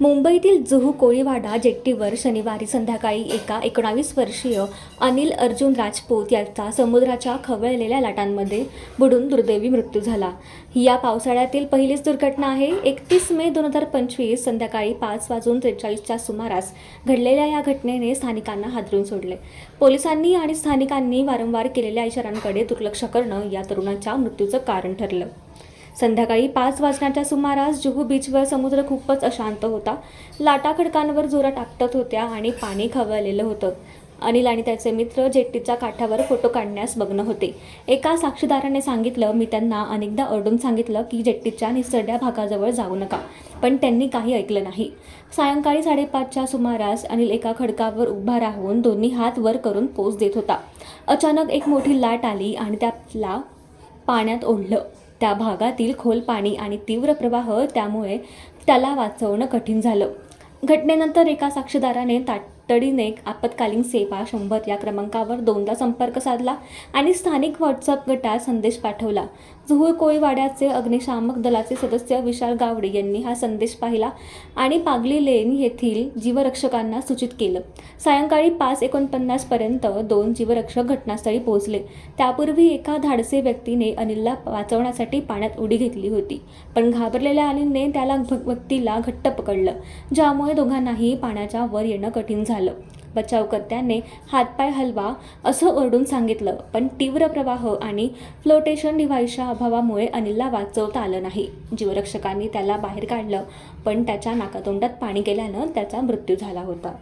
मुंबईतील जुहू कोळीवाडा जेट्टीवर शनिवारी संध्याकाळी एका एकोणावीस वर्षीय अनिल अर्जुन राजपूत याचा समुद्राच्या खवळलेल्या लाटांमध्ये बुडून दुर्दैवी मृत्यू झाला. ही या पावसाळ्यातील पहिलीच दुर्घटना आहे. एकतीस मे दोन हजार पंचवीस संध्याकाळी पाच वाजून त्रेचाळीसच्या सुमारास घडलेल्या या घटनेने स्थानिकांना हादरून सोडले. पोलिसांनी आणि स्थानिकांनी वारंवार केलेल्या इशारांकडे दुर्लक्ष करणं या तरुणाच्या मृत्यूचं कारण ठरलं. संध्याकाळी पाच वाजण्याच्या सुमारास जुहू बीचवर समुद्र खूपच अशांत होता. लाटा खडकांवर जोरा टाकत होत्या आणि पाणी खवळलेलं होतं. अनिल आणि त्याचे मित्र जेट्टीच्या काठावर फोटो काढण्यास मग्न होते. एका साक्षीदाराने सांगितलं मी त्यांना अनेकदा ओरडून सांगितलं की जेट्टीच्या निसरड्या भागाजवळ जाऊ नका पण त्यांनी काही ऐकलं नाही. सायंकाळी साडेपाचच्या सुमारास अनिल एका खडकावर उभा राहून दोन्ही हात वर करून पोच देत होता. अचानक एक मोठी लाट आली आणि त्याला पाण्यात ओढलं. त्या भागातील खोल पाणी आणि तीव्र प्रवाह त्यामुळे त्याला वाचवणं कठीण झालं. घटनेनंतर एका साक्षीदाराने ताट तातडीने आपत्कालीन सेवा शंभर या क्रमांकावर दोनदा संपर्क साधला आणि स्थानिक व्हॉट्सअप गटात संदेश पाठवला. जुहूर कोळीवाड्याचे अग्निशामक दलाचे सदस्य विशाल गावडे यांनी हा संदेश पाहिला आणि पागली लेन येथील जीवरक्षकांना सूचित केलं. सायंकाळी पाच एकोणपन्नासपर्यंत दोन जीवरक्षक घटनास्थळी पोहोचले. त्यापूर्वी एका धाडसे व्यक्तीने अनिलला वाचवण्यासाठी पाण्यात उडी घेतली होती पण घाबरलेल्या अनिलने त्याला व्यक्तीला घट्ट पकडलं ज्यामुळे दोघांनाही पाण्याच्या वर येणं कठीण झालं. झालं. बचावकर्त्याने हातपाय हलवा असं ओरडून सांगितलं. पण तीव्र प्रवाह आणि फ्लोटेशन डिव्हाइसच्या अभावामुळे अनिलला वाचवता आलं नाही. जीवरक्षकांनी त्याला बाहेर काढलं पण त्याच्या नाकातोंडात पाणी गेल्यानं त्याचा मृत्यू झाला होता.